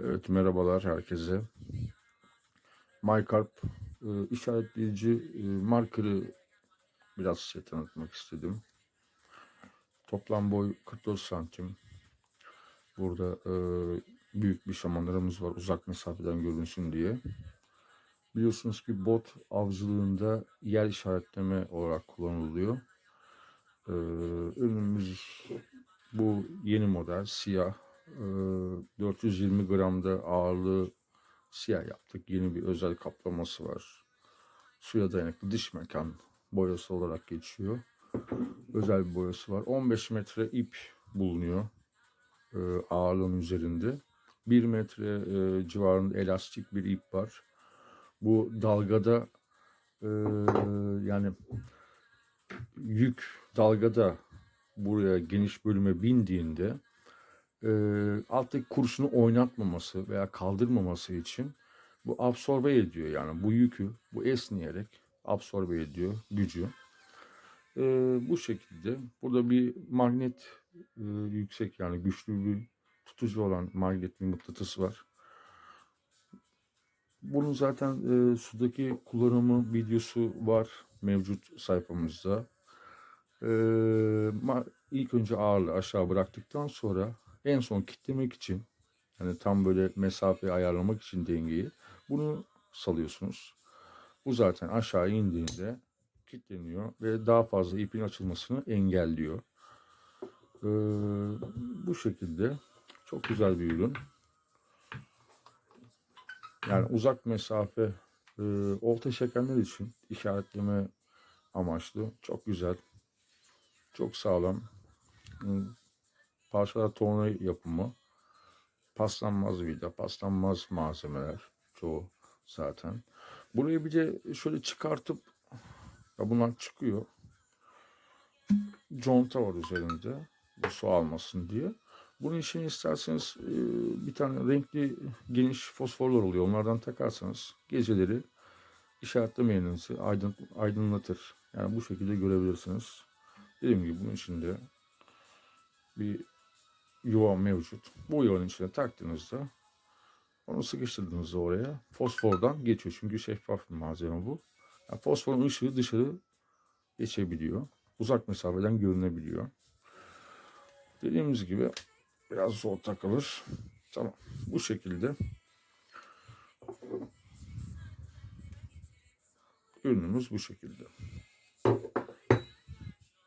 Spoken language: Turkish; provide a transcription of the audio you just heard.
Evet merhabalar herkese. MyCarp e, işaretleyici e, markerı biraz size tanıtmak istedim. Toplam boy 44 santim. Burada e, büyük bir şamanlarımız var uzak mesafeden görünsün diye. Biliyorsunuz ki bot avcılığında yer işaretleme olarak kullanılıyor. E, ürünümüz bu yeni model siyah. E, 420 gramda ağırlığı siyah yaptık. Yeni bir özel kaplaması var. Suya dayanıklı dış mekan boyası olarak geçiyor. Özel bir boyası var. 15 metre ip bulunuyor e, ağırlığın üzerinde. 1 metre e, civarında elastik bir ip var. Bu dalgada e, yani yük dalgada buraya geniş bölüme bindiğinde e, alttaki kurşunu oynatmaması veya kaldırmaması için bu absorbe ediyor yani bu yükü bu esneyerek absorbe ediyor gücü. E, bu şekilde burada bir magnet e, yüksek yani güçlü bir tutucu olan magnet bir mıknatıs var. Bunun zaten e, sudaki kullanımı videosu var mevcut sayfamızda. E, ilk önce ağırlığı aşağı bıraktıktan sonra en son kitlemek için yani tam böyle mesafeyi ayarlamak için dengeyi bunu salıyorsunuz. Bu zaten aşağı indiğinde kilitleniyor ve daha fazla ipin açılmasını engelliyor. Ee, bu şekilde çok güzel bir ürün. Yani uzak mesafe e, olta çekenler için işaretleme amaçlı çok güzel. Çok sağlam. Parçalar torna yapımı. Paslanmaz vida, paslanmaz malzemeler çoğu zaten. Burayı bir de şöyle çıkartıp ya bunlar çıkıyor. Conta var üzerinde. Bu su almasın diye. Bunun için isterseniz e, bir tane renkli geniş fosforlar oluyor. Onlardan takarsanız geceleri işaretlemeyenizi aydın, aydınlatır. Yani bu şekilde görebilirsiniz. Dediğim gibi bunun içinde bir yuva mevcut. Bu yuvanın içine taktığınızda onu sıkıştırdığınızda oraya fosfordan geçiyor. Çünkü şeffaf bir malzeme bu. Yani fosforun ışığı dışarı geçebiliyor. Uzak mesafeden görünebiliyor. Dediğimiz gibi biraz zor takılır. Tamam. Bu şekilde ürünümüz bu şekilde.